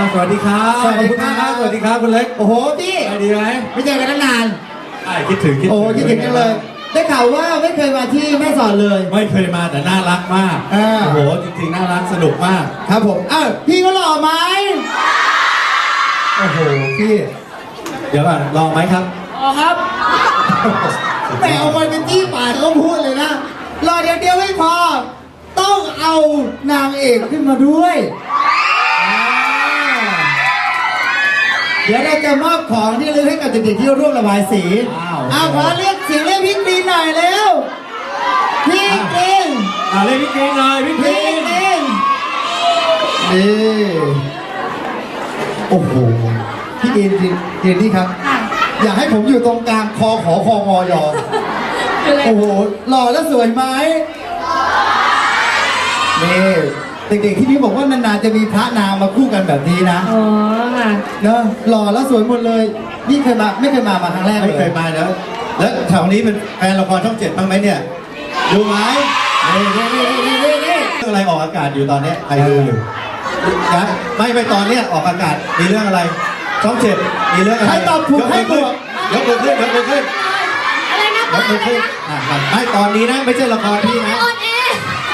าวสวัสดีครับสวัสดีครับ ขอณมากครับสวัสดีครับคุณเล็กโอ้โหพี่สบายดีไหมไม่เจอกันตั้งนาน ใช่คิดถึงคิดถึงโอ้คิดถึงกันเลย ได้ข่าวว่าไม่เคยมาที่แม่สอดเลย ไม่เคยมาแต่น่ารักมากอ่า โอ้โหจริงๆน่ารักสนุกมาก ครับผมอ้าวพี่ก็หล่อไหมโอ้โหพี่เดี๋ยวก่อนลองไหมครับอ๋อครับแหมเอาไปเป็นที่ปากเขาพูดเลยนะหล่อเดียวเดียวไม่พอ ต้องเอานางเอกขึ้นมาด้วย ดี๋ยวเราจะมอบของที่ระลึกให้กับเด็กๆที่ร่วมระบายสีอ้าว อ้าวขอเรียกเสียงเรียกพี่กรีนหน่อยเร็วพี่กรีนอ่าเล่นพี่กรีนหน่อยพี่กรีพี่นกรีนนี่โอ้โหพี่กรีนกรีนกรีนนี่ครับอยากให้ผมอยู่ตรงกลางคอขอคองอยอโอ้โหหล่อและสวยไหมนี่ เด็กๆที่นี่บอกว่านานๆจะมีพระนางมาคู่กันแบบนี้นะอ๋อค่ะ เนอะหล่อและสวยหมดเลย นี่เคยมาไม่เคยมามาครั้งแรกไม่เคยมาแล้ว แล้วแถวนี้เป็นแฟนละครช่องเจ็ดบ้างไหมเนี่ยดูไหมนี่นี่นี่นี่นี่นี่เรื่องอะไรออกอากาศอยู่ตอนเนี้ยใครดูอยู่นะไม่ไม่ตอนเนี้ยออกอากาศมีเรื่องอะไร ช่องเจ็ดมีเรื่องอะไรใครตอบถูกยให้มืบอวก ยกมือขึ้นยกมือขึ้นอะไรนะยกมือขึ้นอะไม่ตอนนี้นะไม่ใช่ละครพี่นะ ออนแอร์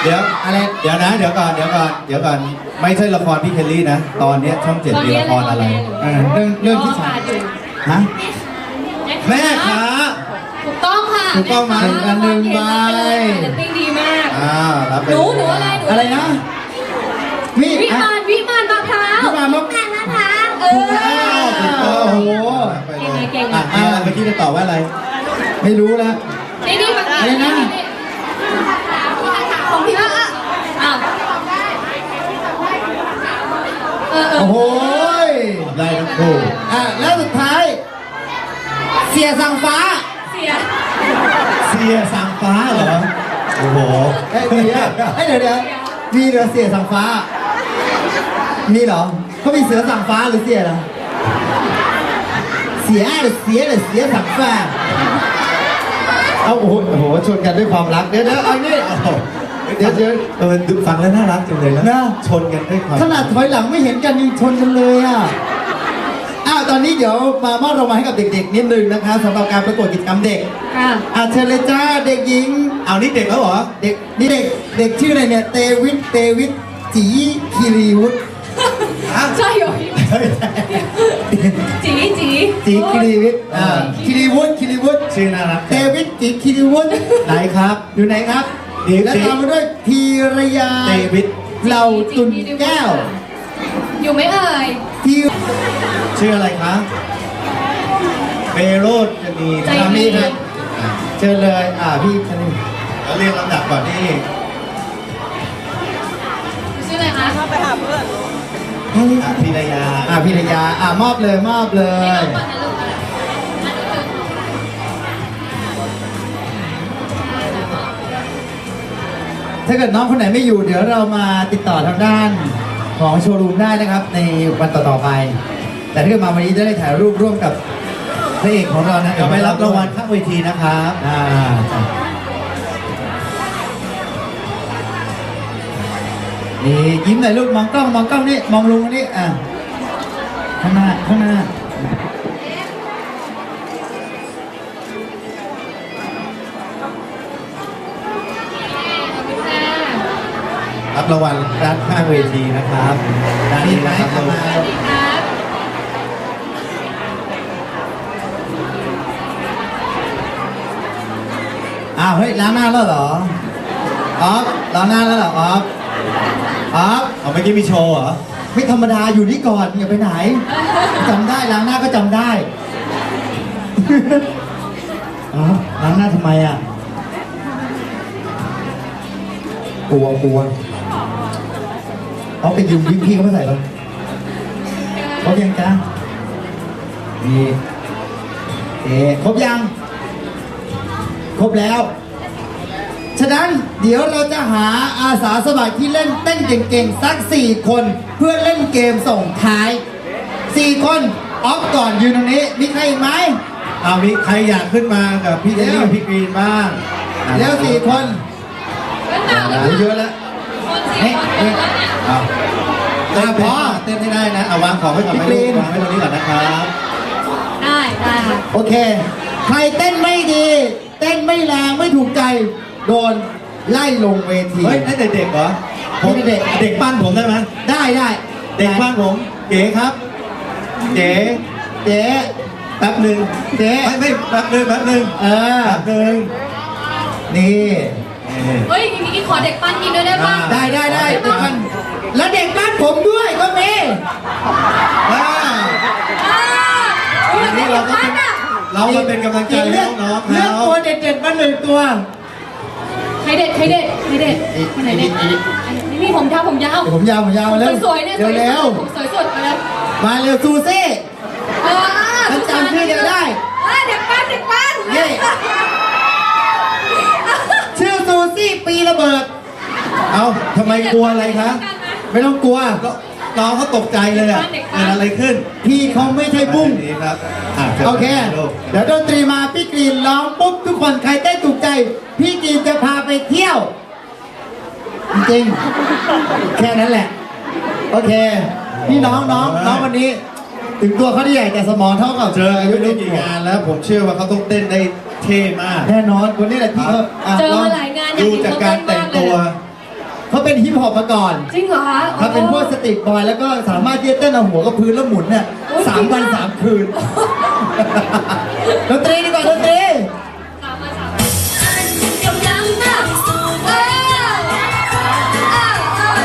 เดี๋ยวอะไร เดี๋ยวนะ เดี๋ยวก่อน เดี๋ยวก่อน เดี๋ยวก่อน ไม่ใช่ละครพี่เคลลี่นะ ตอนเนี้ยช่องเจ็ดมีละครอะไรเออเรื่องเรื่องที่สามฮะแม่ค้า ถูกต้องค่ะถูกต้องไหมหนึ่งอันหนึ่งใบ เรตติ้งดีมาก อ่ารับไปหนูหนูอะไรหนู อะไรนะมีวิอะมานวิมานมะพร้าววิมานมะพร้าวมะพร้าวเอถูกอแล้วถูกต้องโอ้โหไปเลยเก่งๆอะอะเมื่อกี้จะตอบว่าอะไร ไม่รู้แล้ว นี่นี่ฝั่งอะไรนะ ของพี่อะอ้าวเออเออ โอ้โหยตอบได้ทั้งคู่อะแล้วสุดท้าย เสียสั่งฟ้า เสียเสียสางฟ้าเหรอ โอ้โหเอ้ยมีอะเอ้ยเดี๋ยวเดี๋ยวมีเหรอเสียสั่งฟ้า มีเหรอเขามีเสือสั่งฟ้าหรือเสียเหรอเสียหรือเสียหรือเสียสั่งฟ้า เอาโอ้โหโอ้โหชนกันด้วยความรักเดี๋ยวเดี๋ยวเอานี่ เดี๋ยวเดี๋ยวเออดูฟังแล้วน่ารักจังเลยนะ นะชนกันด้วยความขนาดถอยหลังไม่เห็นกันยังชนกันเลยอะอ้าวตอนนี้เดี๋ยวมามอบรางวัลให้กับเด็ก ๆ นิดนึงนะคะสำหรับการประกวดกิจกรรมเด็กค่ะอะเชิญเลยจ้าเด็กหญิง เอานี่เด็กแล้วเหรอ เด็กนี่เด็กเด็กชื่ออะไรเนี่ยเตวิทเตวิทจีคีรีวุฒ ใช่เหรอจีจีจีคีรีวิทย์อ่าคีรีวุฒคีรีวุฒชื่อน่ารักเตวิทจีคีรีวุฒไหนครับ อยู่ไหนครับ เด็กและตามมาด้วยพีรยาเดวิดเหล่าตุนแก้ว อยู่ไหมเอ่ยพีชื่ออะไรครับเปโรดจะมีใจสามีครับเชิญเลย อ่าพี่ชนิดแล้วเรียงลำดับก่อนนี่ชื่ออะไรคะอะพิรยา อ่าพีรยา อ่ามอบเลยมอบเลไม่ยเอาก่อนนะลูก ถ้าเกิดน้องคนไหนไม่อยู่ เดี๋ยวเรามาติดต่อทางด้านของโชว์รูมได้นะครับ ในวันต่อๆไป แต่ถ้าเกิดมาวันนี้จะได้ถ่ายรูปร่วมกับพระเอกของเรานะเดี๋ยวไปรับรางวัลข้างเวทีนะครับอ่าจ้ะนี่ยิ้มหน่อยลูกมองกล้องมองกล้องนี่มองลุงนี่อะข้างหน้าข้างหน้า รับรางวัลด้านข้างเวทีนะครับด้านนี่นี้ไหมนะครับเอามาสวัสดีครับอ้าวเฮ้ยล้างหน้าแล้วเหรอออฟล้างหน้าแล้วเหรอออฟออฟเอาเมื่อกี้มีโชว์เหรอไม่ธรรมดาอยู่นี่ก่อนอย่าไปไหนจำได้ล้างหน้าก็จำได้อ๋อล้างหน้าทำไมอะกลัวกลัว เอาไปยืมวิปพี่เขามาใส่เราครบยังจ้านี่เอ๊ะครบยัง ครบแล้ว ฉะนั้นเดี๋ยวเราจะหาอาสาสมัครที่เล่นเต้นเก่งๆ สัก 4 คนเพื่อเล่นเกมส่งท้าย 4 คนออฟก่อนยืนตรงนี้ มีใครอีกไหมเอามีใครอยากขึ้นมากับพี่เจนนี่กับพี่กรีนบ้างอะแล้วสี่คนเว้นหนาเลยโอ้เยอะแล้วคนสี่ เฮ้ยเฮ้ยเอาเต้นพอเต้นให้ได้นะเอาวางของไว้ก่อนไหมลูกวางไว้ตรงนี้ก่อนนะครับ ได้ได้ค่ะโอเค ใครเต้นไม่ดี เต้นไม่แรงไม่ถูกใจ โดนไล่ลงเวที เฮ้ยนั่นเด็กๆเหรอผมเด็กเด็กปั้นผมได้ไหมได้ได้เด็กปั้นผมเก๋ครับเก๋เจ๊แป๊บหนึ่งเจ๊ไม่ไม่แป๊บหนึ่งแป๊บหนึ่งเออแป๊บหนึ่งนี่ เฮ้ยอย่างนี้กินขอเด็กปั้นกินด้วยได้ป่ะได้ได้ได้เด็กปั้นแล้วเด็กบ้านผมด้วยก็มีว้าวอ่าอุ๊ยวันนี้เราก็เป็นกปั้นอะเราเป็นกำลังใจให้น้องๆเลือกตัวเด็ดๆมาหนึ่งตัวใครเด็ดใครเด็ดใครเด็ดคนไหนเด็ดนี่นี่ผมยาวผมยาวผมยาวผมยาวเร็วสวยเนี่ยเร็วเร็วสวยสุดไปแล้วมาเร็วซูซี่จำชื่อเธอได้เด็กปั้นเด็กปั้นนี่ชื่อซูซี่ ปีระเบิด เอาทำไมกลัวอะไรคะ ไม่ต้องกลัวก็น้องเขาตกใจเลยอะเกิดอะไรขึ้น พี่เขาไม่ใช่บุ้งดีครับอะชิญโอเคลูกเดี๋ยวดนตรีมาพี่กรีนร้องปุ๊บทุกคนใครเต้นถูกใจ พี่กรีนจะพาไปเที่ยว จริงๆแค่นั้นแหละ โอเค พี่น้องน้องน้องวันนี้ ถึงตัวเขาได้ใหญ่แต่สมองเท่ากับเจออายุเด็ได้กกี่งานแล้ว ผมเชื่อว่าเขาต้องเต้นได้เท่มาก แน่นอนคนนี้แหละที่เขาอะเจอลองมาหลายงานอย ดูเห็นจากเขการเต้แต่นงมากตัวเลยเขาเป็นฮิปฮอปมาก่อน จริงเหรอคะเขาเป็นพวกสตรีทบอยแล้วก็สามารถที่จะเต้นเอาหัวกับพื้นแล้วหมุนเนี่ยโอ้ยสามวันจริงอะสามคืนดนตรีดีกว่าดนตรีสามมาสามกำลังน่ะเออเออเออ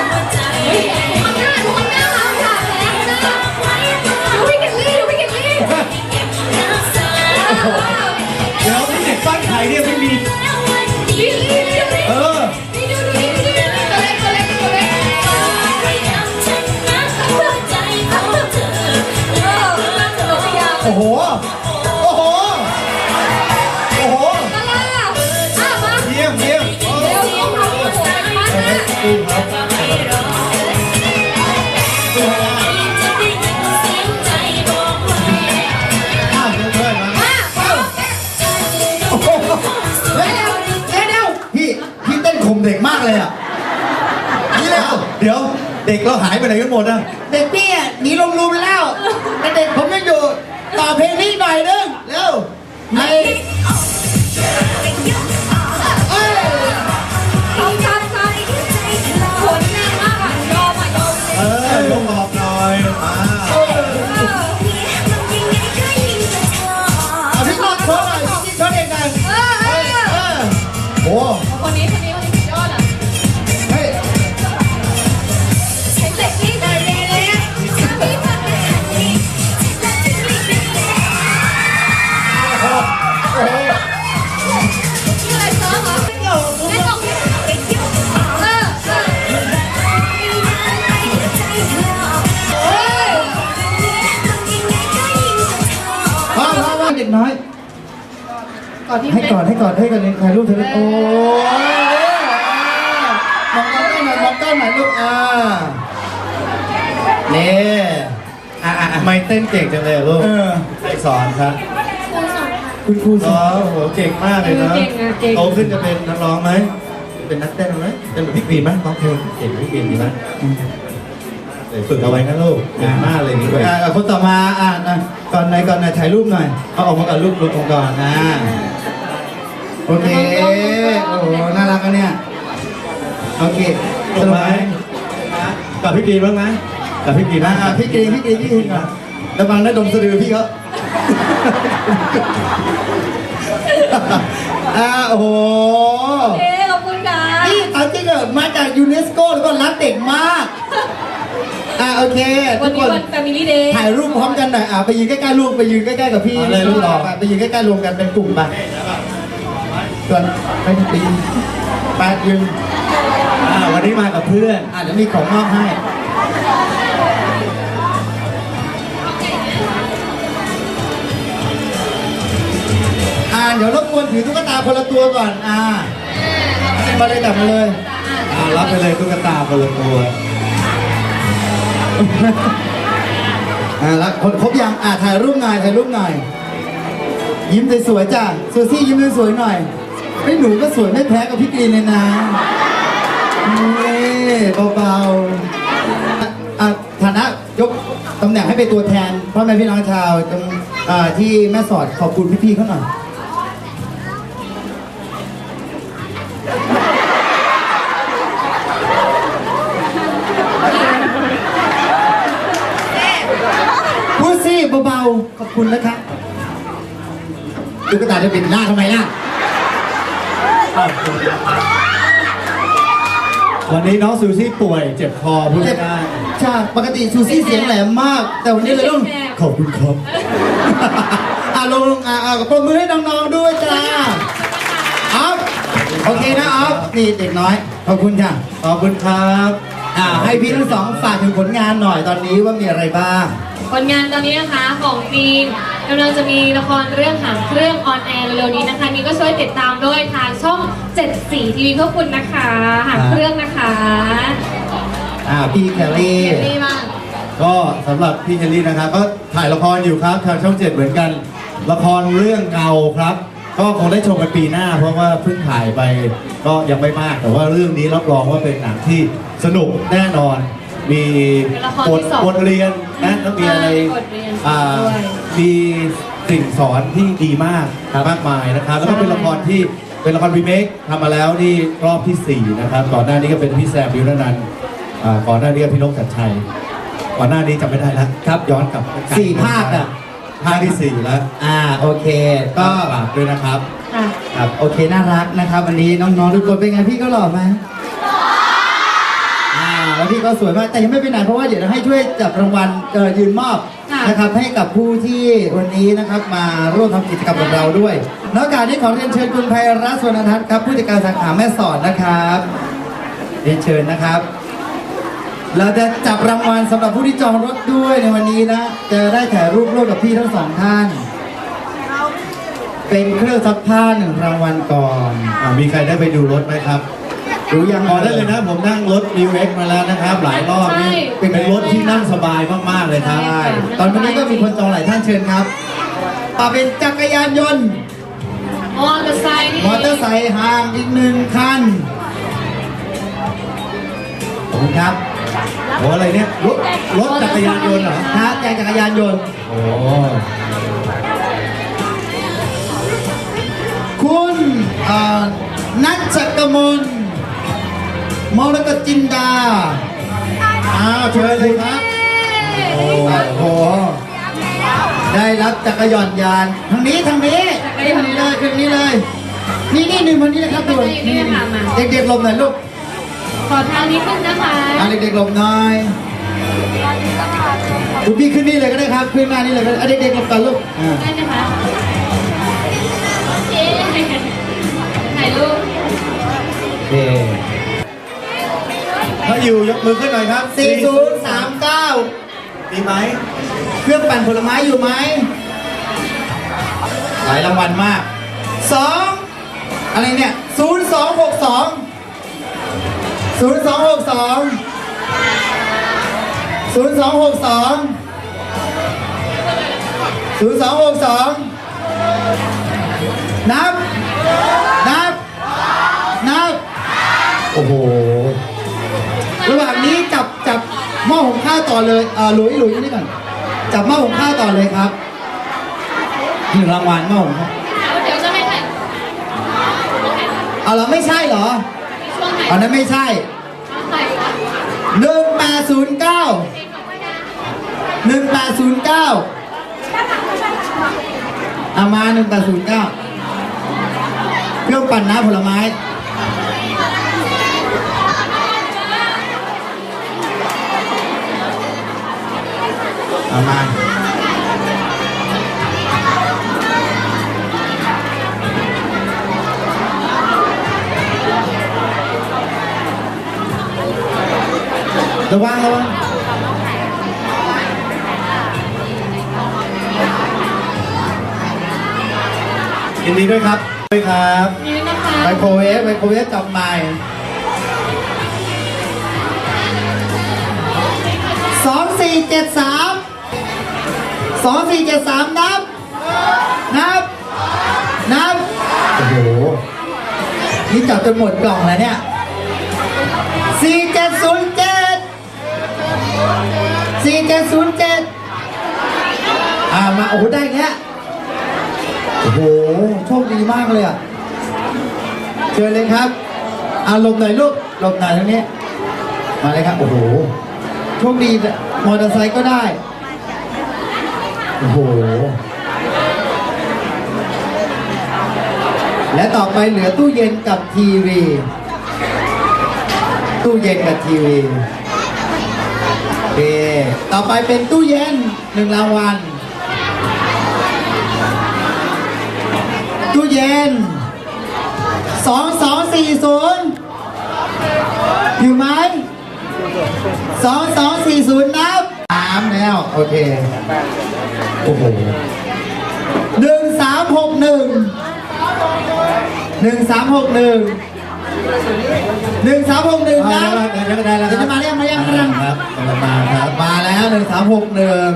เฮ้ยมันหน้ามันหน้าหางขาดแล้วนะดูพี่เกลลี่ดูพี่เกลลี่เดี๋ยวพี่เด็กปั้นไทยเนี่ยไม่มี พี่เต้นข่มเด็กมากเลยอะนี่เลยเดี๋ยวเด็กเราหายไปไหนกันหมดอะเด็กพี่อะหนีลงรูไปแล้วแต่เด็กผมยังอยู่ต่อเพลงนี้หน่อยนึงเร็วไอ้ ที่ให้ก่อนให้ก่อนให้ก่อนเลยถ่ายรูปถ่ายรูปโอ้ยมองกล้องหน่อยมองกล้องหน่อยลูกอ่านี่อะอะทำไมเต้นเก่งจังเลยอะลูกเออใครสอนครับคุณครูสอ๋ออนโหเก่งมากเลยนะเก่งอะเก่งโตขึ้นจะเป็นนักร้องไหมเป็นนักเต้นไหมเป็นแบบพี่กรีนไหมร้องเพลงเก่งพี่กรีนดีไหมเดี๋ยวฝึกเอาไว้นะลูกเก่งมากเลยนี่ด้วยอะคนต่อมาอะนะก่อนไหนก่อนไหนถ่ายรูปหน่อยเอาออกมาก่อนรูปรูปตรงก่อนนะ โอเค โอ้โห น่ารักอะเนี่ย โอเคถูกไหมกับพี่กรีนบ้างไหมกับพี่กรีนอะนะอะพี่กรีนพี่กรีนพี่กรีนก่อนระวังนะดมสะดือพี่เขาอ่าโอ้โห โอเคขอบคุณค่ะนี่เอาจริงเหรอมาจากยูเนสโกแล้วก็รักเด็กมาก อ่าโอเควัทุนกคนนี้วัน Family Day ถ่ายรูปพร้อมกันหน่อย อ่าไปยืนใกล้ๆลูกไปยืนใกล้ๆกับพี่เลยลูกหล่อไปยืนใกล้ๆรวมกันเป็นกลุ่มไป ส่วนไปไปยืนไปยืนอ่าวันนี้มากับเพื่อนอ่าเดี๋ยวมีของมอบให้อ่าเดี๋ยวรบกวนถือตุ๊กตาคนละตัวก่อนอ่ามาเลยจับมาเลยอ่ารับไปเลยตุ๊กตาคนละตัวอ่าแล้วคนครบยังอ่าถ่ายรูปหน่อยถ่ายรูปหน่อยยิ้มสวยๆจ้ะซูซี่ยิ้มสวยๆหน่อย ไอ้ยหนูก็สวยไม่แพ้กับพี่กรีนเลยนะนี่เบาๆอะอะานะยกตำแหน่งให้เป็นตัวแทนพ่อแม่พี่น้องชาวตรงที่แม่สอดขอบคุณพี่ๆเขาหน่อยพูดสิเบาๆขอบคุณนะครับตุ๊กตาจะปิดหน้าทำไมล่ะ วันนี้น้องซูซี่ป่วยเจ็บคอพูดเจ็ไม่บได้ใช่ปกติซูซี่เสียงแหลมมาก แต่วันนี้เลยต้องขอบคุณครับอะลงลงอะอะปรบมือให้น้องๆด้วยจ้าออฟโอเคนะออฟนี่เด็กน้อย ขอบคุณค่ะขอบคุณครับอ่าให้พี่ทั้งสองฝากถึงผลงานหน่อยตอนนี้ว่ามีอะไรบ้าง ผลงานตอนนี้นะคะของฟีน กำลังจะมีละครเรื่องหางเครื่องออนแอร์เร็วๆนี้นะคะ นี่ก็ช่วยติดตามด้วยทางช่อง7สีทีวีเพื่อคุณนะคะหางเครื่องนะคะอ่าพี่แคลรี่เรียนนี่บ้างก็สำหรับพี่เคลลี่นะครับก็ถ่ายละครอยู่ครับทางช่องเจ็ดเหมือนกัน ละครเรื่องเงาครับ ก็คงได้ชมกันปีหน้า เพราะว่าเพิ่งถ่ายไปก็ยังไม่มาก แต่ว่าเรื่องนี้รับรองว่าเป็นหนังที่สนุกแน่นอน มีเป็นละครบทที่สอนบทเรียน นะแล้วมีอะไรบทเรียนอ่าด้วย มีสิ่งสอนที่ดีมากมากมายนะครับ แล้วก็เป็นละครที่เป็นละครรีเมคทำมาแล้วนี่รอบที่สี่นะครับก่อนหน้านี้ก็เป็นพี่แซมบิวนันท์อ่าก่อนหน้านี้ก็พี่นกชัดชัยก่อนหน้านี้จำไม่ได้แล้วครับย้อนกลับไปสี่ภาคอะ ภาคที่สี่แล้วอ่าโอเคก็ก็ฝากด้วยนะครับ ค่ะ ครับโอเคน่ารักนะครับ วันนี้น้องๆทุกคนเป็นไงพี่ก็หล่อไหมอ่า แล้วพี่ก็สวยมากแต่ยังไม่ไปไหนเพราะว่าเดี๋ยวให้ช่วยจับรางวัลเอ่อยืนมอบค่ะ นะครับให้กับผู้ที่วันนี้นะครับมาร่วมทำกิจกรรมกับเราด้วยนอกจากนี้ขอเรียนเชิญคุณไพรัตน์สวนทัศน์ครับผู้จัดการสาขาแม่สอดนะครับเรียนเชิญนะครับ เราจะจับรางวัลสำหรับผู้ที่จองรถด้วยในวันนี้นะจะได้ถ่ายรูปร่วมกับพี่ทั้งสองท่าน เป็นเครื่องซักผ้าหนึ่งรางวัลก่อน อ่ามีใครได้ไปดูรถไหมครับ รู้ยังขอได้เลยนะ ผมนั่งรถ New X มาแล้วนะครับ หลายรอบนี่ใช่เป็นรถที่นั่งสบายมากๆเลยครับใช่ตอนนี้ก็มีคนจองหลายท่านเชิญครับต่อเป็นจักรยานยนต์มอเตอร์ไซค์นี่มอเตอร์ไซค์ห่างอีกหนึ่งคันขอบคุณครับโอ้อะไรเนี่ยรถรถจักรยานยนต์เหรอครับแจกจักรยานยนต์โอ้คุณเอ่อนัทจักรมล มรกตจินดา อ้าวเชิญเลยครับ โอ้โห ได้รับจักรยานยานทางนี้ทางนี้ขึ้นนี้เลยขึ้นนี้เลย นี่นี่หนึ่งคนนี้นะครับตัวเด็กๆหลบหน่อยลูก ขอทางนิดนึงนะคะอะเด็กๆหลบหน่อยคุณพี่ขึ้นนี่เลยก็ได้ครับ ขึ้นหน้านี่เลยก็ได้อะเด็กๆหลบก่อนลูกอ่าได้ไหมคะ อยู่ยกมือขึ้นหน่อยครับสี่ศูนย์สามเก้ามีไหม เครื่องปั่นผลไม้อยู่ไหม หลายรางวัลมากสองอะไรเนี่ยศูนย์สองหกสองศูนย์สองหกสองศูนย์สองหกสองศูนย์สองหกสองนับ นับ นับ โอ้โห ต่อเลยเอ่อหลุยหลุยนี่ก่อนจับหม้อหุงข้าวต่อเลยครับหนึ่งรางวัลหม้อหุงข้าวเดี๋ยวจะไม่ถ่ายเอาเหรอไม่ใช่เหรอช่วงไหนอันนั้นไม่ใช่ถ่ายค่ะหนึ่งแปดศูนย์เก้าหนึ่งแปดศูนย์เก้าเอามาหนึ่งแปดศูนย์เก้าเครื่องปั่นน้ำผลไม้ เอามาระวังระวังยินดีด้วยครับด้วยครับนี่นะคะไมโครเวฟไมโครเวฟจับใหม่สองสี่เจ็ดสาม สองสี่เจ็ดสามนับ นับ นับ โอ้โห นี่จับจนหมดกล่องแล้วเนี่ยสี่เจ็ดศูนย์เจ็ดสี่เจ็ดศูนย์เจ็ดอ่ามาโอ้โหได้อีกแล้วโอ้โห โชคดีมากเลยอะ เชิญเลยครับอ่าหลบหน่อยลูกหลบหน่อยทางนี้ มาเลยครับ โอ้โห โชคดีนะมอเตอร์ไซค์ก็ได้ โอ้โห และต่อไปเหลือตู้เย็นกับทีวี ตู้เย็นกับทีวีโอเคต่อไปเป็นตู้เย็นหนึ่งรางวัล ตู้เย็นสองสองสี่ศูนย์อยู่ไหมสองสองสี่ศูนย์นับสามแล้ว โอเค โอ้โหหนึ่งสามหกหนึ่งหนึ่งสามหกหนึ่งหนึ่งสามหกหนึ่งได้นะแล้วได้แล้วเดี๋ยวจะมาเรียกมาเรียกมาเรียกครับกำลังมาครับมาแล้วหนึ่งสามหกหนึ่ง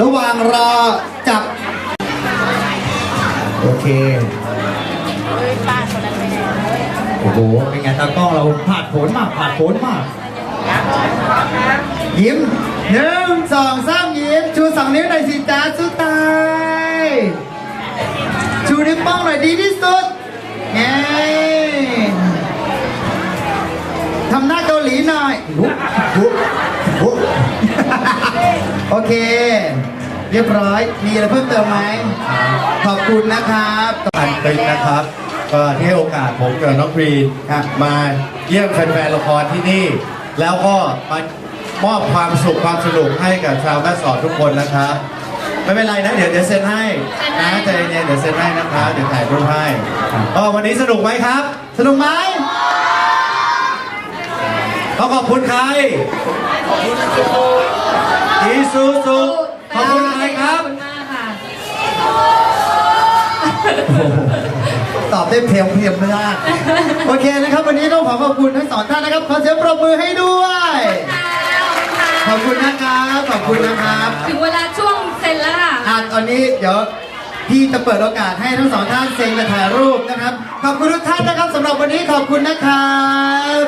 ระหว่างรอจับ โอเคโอ้โหเป็นไงตากล้องเราผ่าดโผนมากผ่าดโผนมาก ยิ้มหนึ่งสองสามยิ้ม ชูสองนิ้วหน่อยสิจ้าสุดตายชูนิ้วโป้งหน่อยดีที่สุดเย้ทำหน้าเกาหลีหน่อยโอเค เรียบร้อย มีอะไรเพิ่มเติมไหม ขอบคุณนะครับอันตึงนะครับ ก็ที่ให้โอกาสผมกับน้องพรีครับมาเยี่ยมแฟนๆละครที่นี่ แล้วก็มา มอบความสุขความสนุกให้กับชาวแม่สอดทุกคนนะครับไม่เป็นไรนะเดี๋ยวเดี๋ยวเซ็นให้นะใจเย็นๆเดี๋ยวเซ็นให้นะครับเดี๋ยวถ่ายรูปให้ก็วันนี้สนุกไหมครับ สนุกไหมขอขอบคุณใครอีซูซูขอบคุณใครครับขอบคุณมากค่ะตอบได้เพียงเพียงไม่ได้โอเคนะครับ วันนี้ต้องขอขอบคุณทั้งสองท่านนะครับ ขอเสียงปรบมือให้ด้วย ขอบคุณนะครับขอบคุณนะครับถึงเวลาช่วงเซ็นแล้วค่ะ อะตอนนี้เดี๋ยวพี่จะเปิดโอกาสให้ทั้งสองท่านเซ็นและถ่ายรูปนะครับ ขอบคุณทุกท่านนะครับสำหรับวันนี้ขอบคุณนะครับ